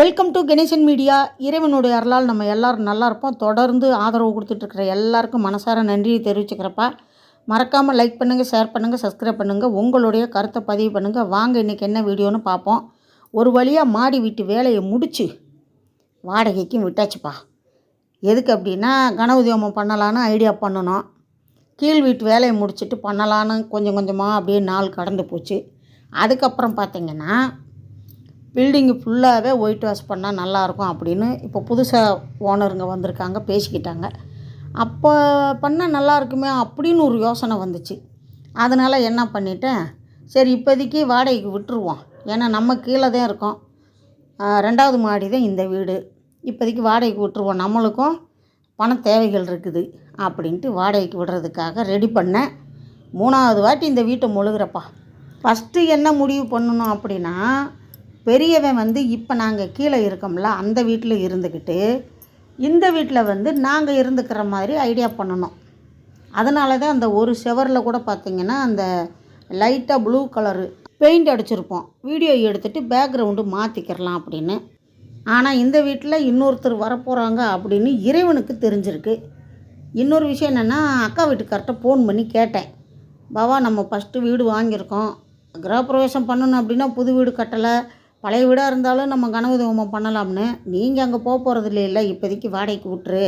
Welcome to Ganesan media இறைவனுடைய அருளால் நம்ம எல்லாரும் நல்லா இருப்போம். தொடர்ந்து ஆதரவு கொடுத்துட்ருக்குற எல்லாருக்கும் மனசார நன்றியை தெரிவிச்சுக்கிறப்பா. மறக்காமல் லைக் பண்ணுங்கள் ஷேர் பண்ணுங்கள் சப்ஸ்கிரைப் பண்ணுங்கள் உங்களுடைய கருத்தை பதிவு பண்ணுங்கள் வாங்க இன்றைக்கி என்ன வீடியோன்னு பார்ப்போம். ஒரு வழியாக மாடி வீட்டு வேலையை முடித்து வாடகைக்கும் விட்டாச்சுப்பா. எதுக்கு அப்படின்னா கனவுதியோமம் பண்ணலான்னு ஐடியா பண்ணணும். கீழ் வீட்டு வேலையை முடிச்சுட்டு பண்ணலான்னு கொஞ்சம் கொஞ்சமாக அப்படியே நாள் கடந்து போச்சு. அதுக்கப்புறம் பார்த்திங்கன்னா பில்டிங்கு ஃபுல்லாகவே ஒயிட் வாஷ் பண்ணால் நல்லாயிருக்கும் அப்படின்னு இப்போ புதுசாக ஓனருங்க வந்திருக்காங்க பேசிக்கிட்டாங்க. அப்போ பண்ணால் நல்லா இருக்குமே அப்படின்னு ஒரு யோசனை வந்துச்சு. அதனால் என்ன பண்ணிட்டேன் சரி இப்போதைக்கு வாடகைக்கு விட்டுருவோம். ஏன்னா நம்ம கீழே தான் இருக்கோம். ரெண்டாவது மாடி தான் இந்த வீடு. இப்போதைக்கு வாடகைக்கு விட்டுருவோம். நம்மளுக்கும் பண தேவைகள் இருக்குது அப்படின்ட்டு வாடகைக்கு விடுறதுக்காக ரெடி பண்ணேன். மூணாவது வாட்டி இந்த வீட்டை முழுகிறப்பா. ஃபஸ்ட்டு என்ன முடிவு பண்ணணும் அப்படின்னா பெரியவன் வந்து இப்போ நாங்கள் கீழே இருக்கோம்ல அந்த வீட்டில் இருந்துக்கிட்டு இந்த வீட்டில் வந்து நாங்கள் இருந்துக்கிற மாதிரி ஐடியா பண்ணணும். அதனால தான் அந்த ஒரு செவரில் கூட பார்த்தீங்கன்னா அந்த லைட்டாக ப்ளூ கலரு பெயிண்ட் அடிச்சிருப்போம். வீடியோ எடுத்துகிட்டு பேக்ரவுண்டு மாற்றிக்கிறலாம் அப்படின்னு. ஆனால் இந்த வீட்டில் இன்னொருத்தர் வரப்போகிறாங்க அப்படின்னு இறைவனுக்கு தெரிஞ்சிருக்கு. இன்னொரு விஷயம் என்னென்னா அக்கா வீட்டுக்கார்ட்ட ஃபோன் பண்ணி கேட்டேன். பாவா நம்ம ஃபஸ்ட்டு வீடு வாங்கியிருக்கோம். கிரகப்பிரவேசம் பண்ணணும் அப்படின்னா புது வீடு கட்டலை. பழைய வீடாக இருந்தாலும் நம்ம கனவு ஹோமம் பண்ணலாம்னு நீங்கள் அங்கே போக போகிறது இல்லை இப்போதைக்கு வாடகைக்கு விட்டுரு.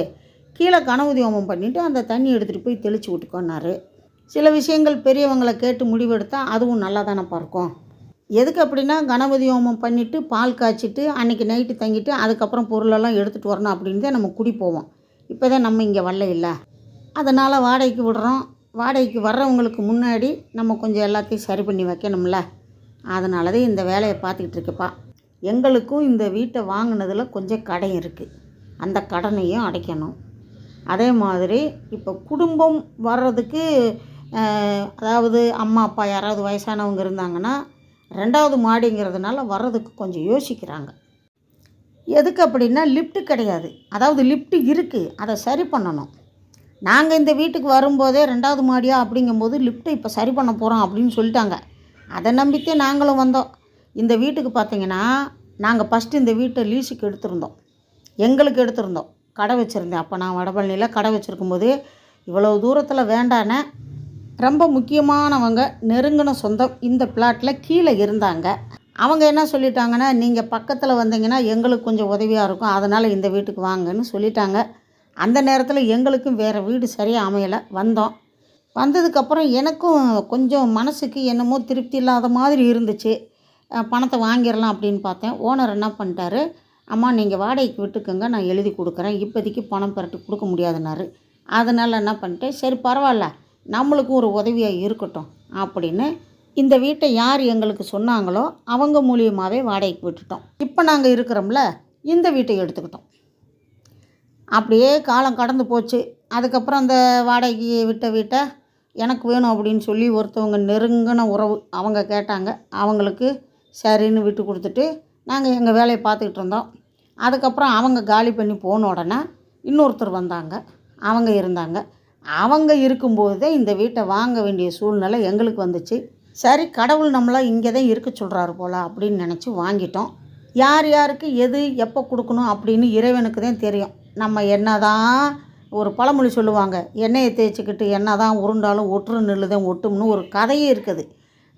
கீழே கனவு ஹோமம் பண்ணிவிட்டு அந்த தண்ணி எடுத்துகிட்டு போய் தெளித்து விட்டுக்கோன்னாரு. சில விஷயங்கள் பெரியவங்களை கேட்டு முடிவெடுத்தால் அதுவும் நல்லா தானப்பா இருக்கும் எதுக்கு அப்படின்னா கணபதி ஹோமம் பண்ணிவிட்டு பால் காய்ச்சிட்டு அன்றைக்கி நைட்டு தங்கிட்டு அதுக்கப்புறம் பொருளெல்லாம் எடுத்துகிட்டு வரணும் அப்படின்னு தான் நம்ம குடி போவோம். இப்போ தான் நம்ம இங்கே வரல இல்லை. அதனால் வாடகைக்கு விடுறோம். வாடகைக்கு வர்றவங்களுக்கு முன்னாடி நம்ம கொஞ்சம் எல்லாத்தையும் சரி பண்ணி வைக்கணும்ல. அதனால தான் இந்த வேலையை பார்த்துக்கிட்டு இருக்கேப்பா. எங்களுக்கும் இந்த வீட்டை வாங்கினதில் கொஞ்சம் கடன் இருக்குது அந்த கடனையும் அடைக்கணும். அதே மாதிரி இப்போ குடும்பம் வர்றதுக்கு அதாவது அம்மா அப்பா யாராவது வயசானவங்க இருந்தாங்கன்னா ரெண்டாவது மாடிங்கிறதுனால வர்றதுக்கு கொஞ்சம் யோசிக்கிறாங்க. எதுக்கு அப்படின்னா லிஃப்ட்டு கிடையாது. அதாவது லிஃப்ட்டு இருக்குது அதை சரி பண்ணணும். நாங்கள் இந்த வீட்டுக்கு வரும்போதே ரெண்டாவது மாடியா அப்படிங்கும்போது லிஃப்ட்டை இப்போ சரி பண்ண போகிறோம் அப்படின்னு சொல்லிட்டாங்க. அதை நம்பித்தே நாங்களும் வந்தோம். இந்த வீட்டுக்கு பார்த்தீங்கன்னா நாங்கள் ஃபஸ்ட்டு இந்த வீட்டை லீஸுக்கு எடுத்திருந்தோம். எங்களுக்கு எடுத்திருந்தோம். கடை வச்சுருந்தேன். அப்போ நான் வடபழனியில் கடை வச்சுருக்கும்போது இவ்வளோ தூரத்தில் வேண்டானே ரொம்ப முக்கியமானவங்க நெருங்கின சொந்தம் இந்த பிளாட்டில் கீழே இருந்தாங்க. அவங்க என்ன சொல்லிட்டாங்கன்னா நீங்கள் பக்கத்தில் வந்தீங்கன்னா எங்களுக்கு கொஞ்சம் உதவியாக இருக்கும். அதனால் இந்த வீட்டுக்கு வாங்கன்னு சொல்லிட்டாங்க. அந்த நேரத்தில் எங்களுக்கும் வேறு வீடு சரியாக அமையலை. வந்தோம். வந்ததுக்கப்புறம் எனக்கும் கொஞ்சம் மனசுக்கு என்னமோ திருப்தி இல்லாத மாதிரி இருந்துச்சு. பணத்தை வாங்கிடலாம் அப்படின்னு பார்த்தேன். ஓனர் என்ன பண்ணிட்டாரு அம்மா நீங்கள் வாடகைக்கு விட்டுக்கோங்க நான் எழுதி கொடுக்குறேன். இப்போதைக்கு பணம் பெறட்டு கொடுக்க முடியாதுன்னாரு. அதனால் என்ன பண்ணிட்டேன் சரி பரவாயில்ல. நம்மளுக்கும் ஒரு உதவியாக இருக்கட்டும் அப்படின்னு இந்த வீட்டை யார் எங்களுக்கு சொன்னாங்களோ அவங்க மூலியமாகவே வாடகைக்கு விட்டுட்டோம். இப்போ நாங்கள் இருக்கிறோம்ல இந்த வீட்டை எடுத்துக்கிட்டோம். அப்படியே காலம் கடந்து போச்சு. அதுக்கப்புறம் அந்த வாடகைக்கு விட்ட வீட்டை எனக்கு வேணும் அப்படின்னு சொல்லி ஒருத்தவங்க நெருங்கின உறவு அவங்க கேட்டாங்க. அவங்களுக்கு சரின்னு விட்டு கொடுத்துட்டு நாங்கள் எங்கள் வேலையை பார்த்துக்கிட்டு இருந்தோம். அதுக்கப்புறம் அவங்க காலி பண்ணி போன உடனே இன்னொருத்தர் வந்தாங்க. அவங்க இருந்தாங்க. அவங்க இருக்கும்போது தான் இந்த வீட்டை வாங்க வேண்டிய சூழ்நிலை எங்களுக்கு வந்துச்சு. சரி கடவுள் நம்மளை இங்கே தான் இருக்க சொல்கிறாரு போல் அப்படின்னு நினச்சி வாங்கிட்டோம். யார் யாருக்கு எது எப்போ கொடுக்கணும் அப்படின்னு இறைவனுக்கு தான் தெரியும். நம்ம என்ன தான் ஒரு பழமொழி சொல்லுவாங்க எண்ணெயை தேய்ச்சிக்கிட்டு என்ன தான் உருண்டாலும் ஒற்று நெல்லு தான் ஒட்டும்னு ஒரு கதையே இருக்குது.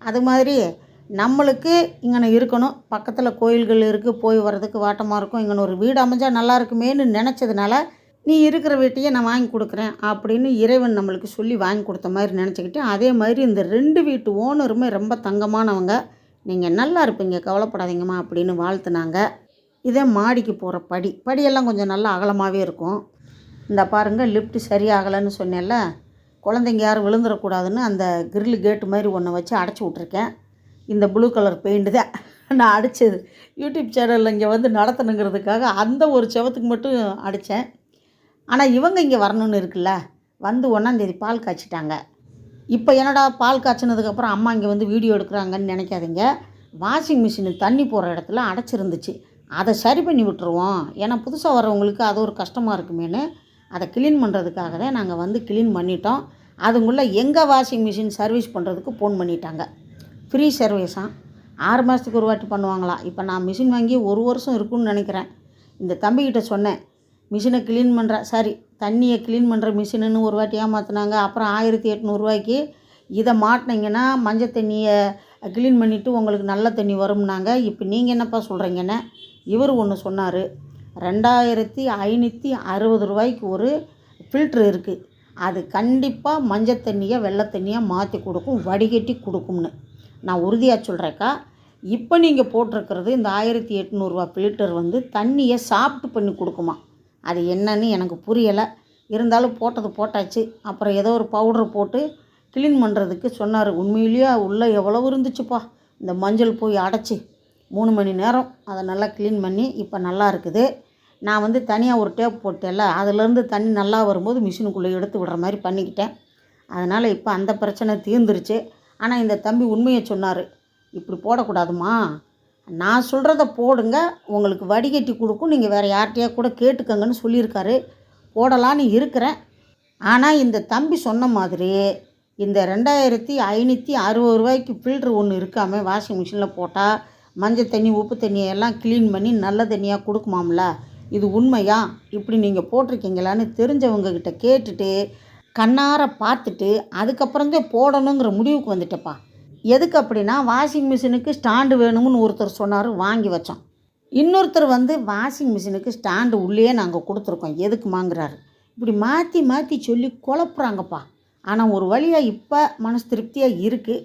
அது மாதிரி நம்மளுக்கு இங்கே இருக்கணும். பக்கத்தில் கோயில்கள் இருக்குது போய் வர்றதுக்கு வாட்டமாக இருக்கும். இங்கே ஒரு வீடு அமைஞ்சால் நல்லா இருக்குமேன்னு நினச்சதுனால நீ இருக்கிற வீட்டையே நான் வாங்கி கொடுக்குறேன் அப்படின்னு இறைவன் நம்மளுக்கு சொல்லி வாங்கி கொடுத்த மாதிரி நினச்சிக்கிட்டு அதே மாதிரி இந்த ரெண்டு வீட்டு ஓனருமே ரொம்ப தங்கமானவங்க. நீங்கள் நல்லா இருப்பீங்க கவலைப்படாதீங்கம்மா அப்படின்னு வாழ்த்துனாங்க. இதே மாடிக்கு போகிற படி படியெல்லாம் கொஞ்சம் நல்லா அகலமாகவே இருக்கும். இந்த பாருங்கள் லிஃப்ட் சரியாகலைன்னு சொன்னேன்ல. குழந்தைங்க யாரும் விழுந்துடக்கூடாதுன்னு அந்த கிரில் கேட்டு மாதிரி ஒன்று வச்சு அடைச்சி விட்ருக்கேன் இந்த ப்ளூ கலர் பெயிண்ட்டு தான் நான் அடித்தது யூடியூப் சேனலில் இங்கே வந்து நடத்தணுங்கிறதுக்காக அந்த ஒரு செவத்துக்கு மட்டும் அடித்தேன் ஆனால் இவங்க இங்கே வரணும்னு இருக்குல்ல. வந்து ஒன்றாந்தேதி பால் காய்ச்சிட்டாங்க. இப்போ என்னடா பால் காய்ச்சினதுக்கப்புறம் அம்மா இங்கே வந்து வீடியோ எடுக்கிறாங்கன்னு நினைக்காதீங்க. வாஷிங் மிஷினு தண்ணி போகிற இடத்துல அடைச்சிருந்துச்சு. அதை சரி பண்ணி விட்டுருவோம். ஏன்னா புதுசாக வரவங்களுக்கு அது ஒரு கஷ்டமாக இருக்குமேனு அதை க்ளீன் பண்ணுறதுக்காக தான் நாங்கள் வந்து க்ளீன் பண்ணிட்டோம். அதுங்குள்ளே எங்கள் வாஷிங் மிஷின் சர்வீஸ் பண்ணுறதுக்கு ஃபோன் பண்ணிட்டாங்க. ஃப்ரீ சர்வீஸாக ஆறு மாதத்துக்கு ஒரு வாட்டி பண்ணுவாங்களாம் இப்போ நான் மிஷின் வாங்கி ஒரு வருஷம் இருக்குன்னு நினைக்கிறேன். இந்த தம்பிக்கிட்ட சொன்னேன். மிஷினை க்ளீன் பண்ணுற சாரி தண்ணியை க்ளீன் பண்ணுற மிஷினுன்னு ஒரு வாட்டி ஏமாற்றினாங்க அப்புறம் ஆயிரத்தி எட்நூறுரூவாய்க்கு இதை மாட்டினீங்கன்னா மஞ்சள் தண்ணியை க்ளீன் பண்ணிவிட்டு உங்களுக்கு நல்ல தண்ணி வரும்னாங்க. இப்போ நீங்கள் என்னப்பா சொல்கிறீங்கன்னு இவர் ஒன்று சொன்னார். ரெண்டாயிரத்தி ஐநூற்றி அறுபது ரூபாய்க்கு ஒரு ஃபில்ட்ரு இருக்குது அது கண்டிப்பாக மஞ்சள் தண்ணியை வெள்ளை தண்ணியாக மாற்றி கொடுக்கும் வடிகட்டி கொடுக்கும்னு. நான் உறுதியாக சொல்கிறேக்கா இப்போ நீங்கள் போட்டிருக்கிறது இந்த ஆயிரத்தி எட்நூறுரூவா ஃபில்டர் வந்து தண்ணியை சாப்பிட்டு பண்ணி கொடுக்குமா? அது என்னன்னு எனக்கு புரியலை. இருந்தாலும் போட்டது போட்டாச்சு. அப்புறம் ஏதோ ஒரு பவுடர் போட்டு க்ளீன் பண்ணுறதுக்கு சொன்னார். உண்மையிலேயே உள்ளே எவ்வளோ இருந்துச்சுப்பா? இந்த மஞ்சள் போய் அடைச்சி. மூணு மணி நேரம். அதை நல்லா க்ளீன் பண்ணி இப்போ நல்லா இருக்குது. நான் வந்து தனியாக ஒரு டேப் போட்டேன்ல அதுலேருந்து தண்ணி நல்லா வரும்போது மிஷினுக்குள்ளே எடுத்து விடுற மாதிரி பண்ணிக்கிட்டேன். அதனால் இப்போ அந்த பிரச்சனை தீர்ந்துருச்சு. ஆனால் இந்த தம்பி உண்மையை சொன்னார். இப்படி போடக்கூடாதுமா நான் சொல்கிறத போடுங்க. உங்களுக்கு வடிகட்டி கொடுக்கும். நீங்கள் வேறு யார்கிட்டயா கூட கேட்டுக்கங்கன்னு சொல்லியிருக்காரு. போடலான்னு இருக்கிறேன். ஆனால் இந்த தம்பி சொன்ன மாதிரி இந்த ரெண்டாயிரத்தி ஐநூற்றி அறுபது ரூபாய்க்கு ஃபில்ட்ரு ஒன்று இருக்காமல் வாஷிங் மிஷினில் போட்டால் மஞ்சள் தண்ணி உப்பு தண்ணியை எல்லாம் க்ளீன் பண்ணி நல்ல தண்ணியாக கொடுக்குமாம்ல? இது உண்மையா? இப்படி நீங்கள் போட்டிருக்கீங்களான்னு தெரிஞ்சவங்கக்கிட்ட கேட்டுட்டு கண்ணார பார்த்துட்டு அதுக்கப்புறந்தே போடணுங்கிற முடிவுக்கு வந்துட்டப்பா. எதுக்கு அப்படின்னா வாஷிங் மிஷினுக்கு ஸ்டாண்டு வேணும்னு ஒருத்தர் சொன்னார் வாங்கி வச்சோம். இன்னொருத்தர் வந்து வாஷிங் மிஷினுக்கு ஸ்டாண்டு உள்ளே நாங்கள் கொடுத்துருக்கோம். எதுக்குமாங்கிறாரு. இப்படி மாற்றி மாற்றி சொல்லி குழப்புறாங்கப்பா. ஆனால் ஒரு வழியாக இப்போ மனசு திருப்தியாக இருக்குது